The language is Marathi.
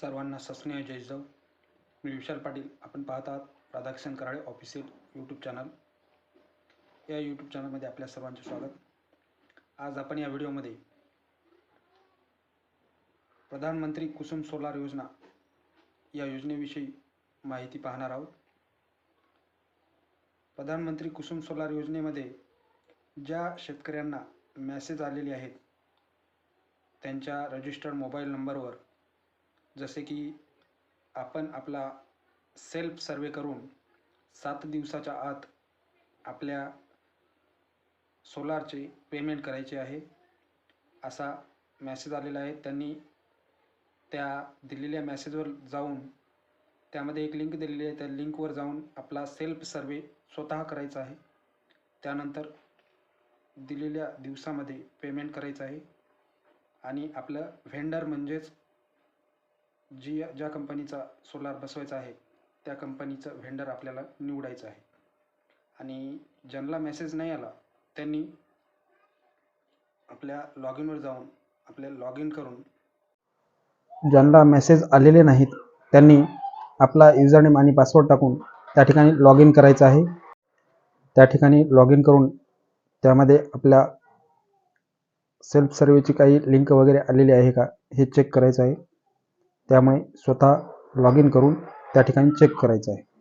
सर्वांना सस्नेह जयजव मी विशाल पाटील. आपण पाहत आहात Radhakishan Karale official YouTube channel या यूट्यूब चॅनलमध्ये आपल्या सर्वांचे स्वागत. आज आपण या व्हिडिओमध्ये प्रधानमंत्री कुसुम सोलार योजना या योजनेविषयी माहिती पाहणार आहोत. प्रधानमंत्री कुसुम सोलार योजनेमध्ये ज्या शेतकऱ्यांना मॅसेज आलेले आहेत त्यांच्या रजिस्टर्ड मोबाईल नंबरवर जसे की आपण आपला सेल्फ सर्वे करून सात दिवसाच्या आत आपल्या सोलारचे पेमेंट करायचे आहे. असा मॅसेज आलेला आहे. त्यांनी त्या दिलेल्या मॅसेजवर जाऊन त्यामध्ये एक लिंक दिलेली आहे. त्या लिंकवर जाऊन आपला सेल्फ सर्वे स्वतः करायचा आहे. त्यानंतर दिलेल्या दिवसामध्ये पेमेंट करायचं आहे. आणि आपलं व्हेंडर म्हणजेच जी ज्या कंपनीचा सोलार बसवायचा आहे त्या कंपनीचं व्हेंडर आपल्याला निवडायचं आहे. आणि ज्यांना मेसेज नाही आला त्यांनी आपल्या लॉग इनवर जाऊन आपल्या लॉग इन करून ज्यांना मेसेज आलेले नाहीत त्यांनी आपला युजरनेम आणि पासवर्ड टाकून त्या ठिकाणी लॉग इन करायचं आहे. त्या ठिकाणी लॉग इन करून त्यामध्ये आपल्या सेल्फ सर्वेची काही लिंक वगैरे आलेली आहे का हे चेक करायचं आहे. त्यामुळे स्वतः लॉग इन करून त्या ठिकाणी चेक करायचं आहे.